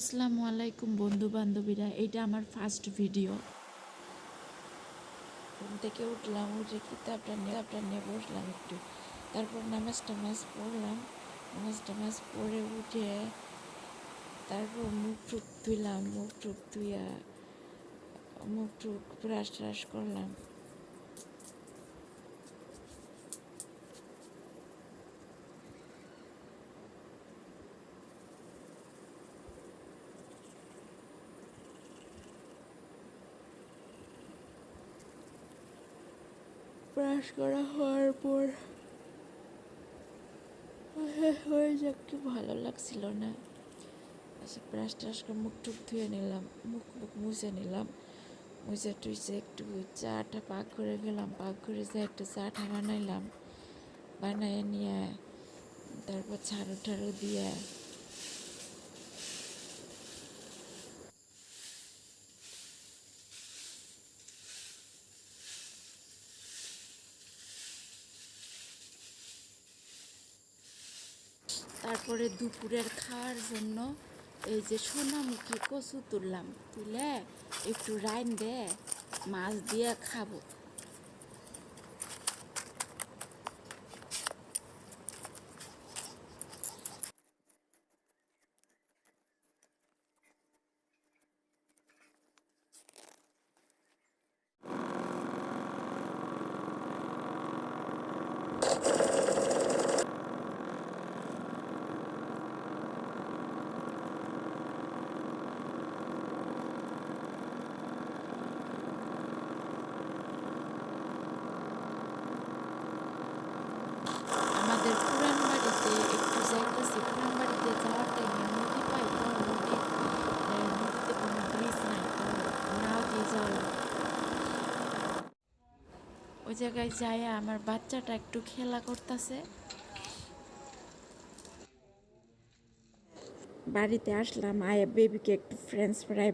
আসসালামু আলাইকুম বন্ধু বান্ধবীরা এইটা আমার ফার্স্ট ভিডিও ঘুম থেকে উঠলাম, উঠে কিতাবটা কিতাবটা নিয়ে বসলাম একটু। তারপর নামাজ টামাজ পড়লাম। নামাজ টামাজ পড়ে উঠে তারপর মুখ টুক ধুইলাম, মুখ টুক ধুইয়া মুখ টুক ব্রাশ ট্রাশ করলাম। ব্রাশ করা হওয়ার পর হয়ে যাক, কি ভালো লাগছিল না। আচ্ছা ব্রাশ ট্রাশ করে মুখ টুক ধুয়ে নিলাম, মুখ মুখ মুছে নিলাম। মুছে টুইছে একটু চাটা পাক করে গেলাম পাক করে যে একটা চাটা বানাইলাম। বানায় নিয়ে তারপর ছাড়ু ঠাড়ু দিয়ে তারপরে দুপুরের খাওয়ার জন্য এই যে সোনামুখী কচু তুললাম। তুলে একটু রাইন দে মাছ দিয়ে খাব। ওই জায়গায় যাই আমার বাচ্চাটা একটু খেলা করতেছে। বাড়িতে আসলাম, আয়া বেবিকে একটু ফ্রেঞ্চ ফ্রাই